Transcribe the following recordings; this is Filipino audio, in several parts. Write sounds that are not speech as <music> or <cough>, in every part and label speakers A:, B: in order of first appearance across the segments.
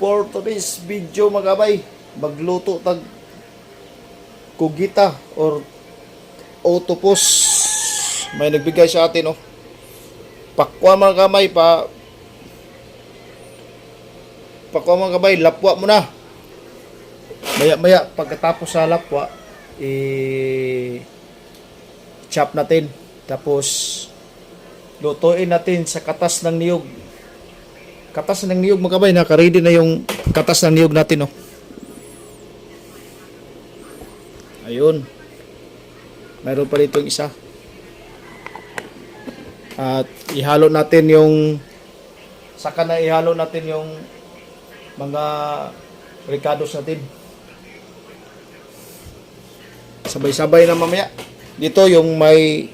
A: For today's video mga kabay, magluto tag kugita or octopus. May nagbigay sa atin oh. Pakwa mga kamay pa Pakwa mga kabay, lapwa mo na. Maya maya pagkatapos sa lapwa, i chop natin. Tapos lutuin natin sa katas ng niyog. Katas ng niyog mga kabay, naka-ready na yung katas ng niyog natin oh. Ayun. Mayroon pa dito isa. At ihalo natin yung saka na ihalo natin yung mga ricados natin. Sabay-sabay na mamaya. Dito yung may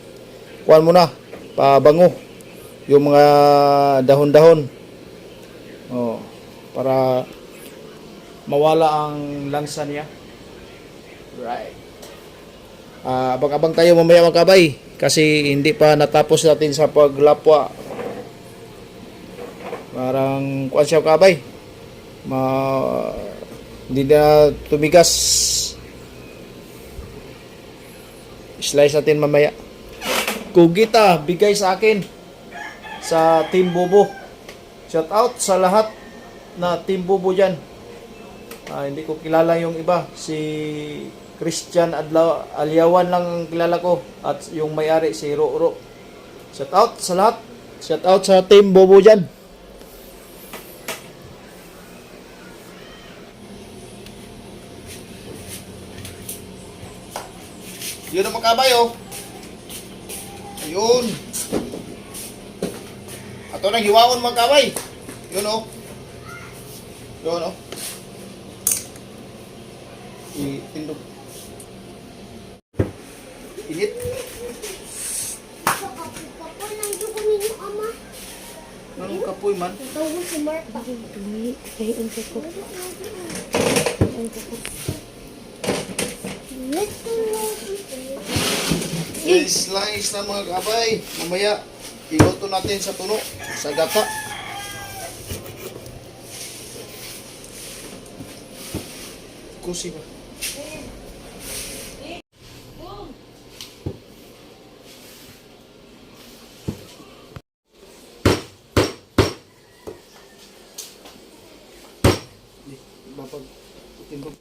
A: kuan mo na, pabango. Yung mga dahon-dahon. Oh, para mawala ang lansa niya. Right. Ah, abang-abang tayo mamaya mga kabay kasi hindi pa natapos natin sa paglapwa. Parang kuan siya kabay. Ma hindi na tumigas. Slice natin mamaya. Kugita, bigay sa akin sa Team Bobo. Shout out sa lahat na Team Bobo dyan. Ah, hindi ko kilala yung iba. Si Christian Adlaw Alyawan lang ang kilala ko. At yung may-ari si Roro. Shout out sa lahat. Shout out sa Team Bobo dyan. Yun ang makabay oh. Ayun. Ato nang hiwaon mga kabay. Yun oh. Yun oh. Itindog. Init.
B: Ko.
A: Anong kapoy man?
B: Ito mo si Marta.
C: Dumi, kay unsa ko.
B: Let's
A: Slice na mga kabay. Mamaya, iluto natin sa tuno. Sa gata. Kusi ba? Mapag tindog.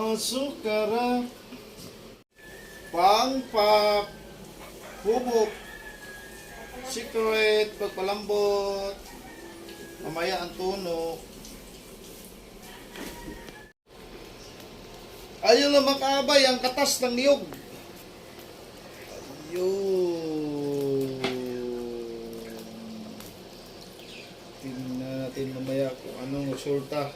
A: Asukara Pangpak Bubuk Secret Pagpalambot. Mamaya ang tuno. Ayun lang makaabay ang katas ng niyog. Ayun. Tingnan natin mamaya kung anong resulta.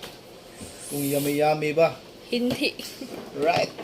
A: Kung yummy-yummy ba
C: Hindi. <laughs>
A: Right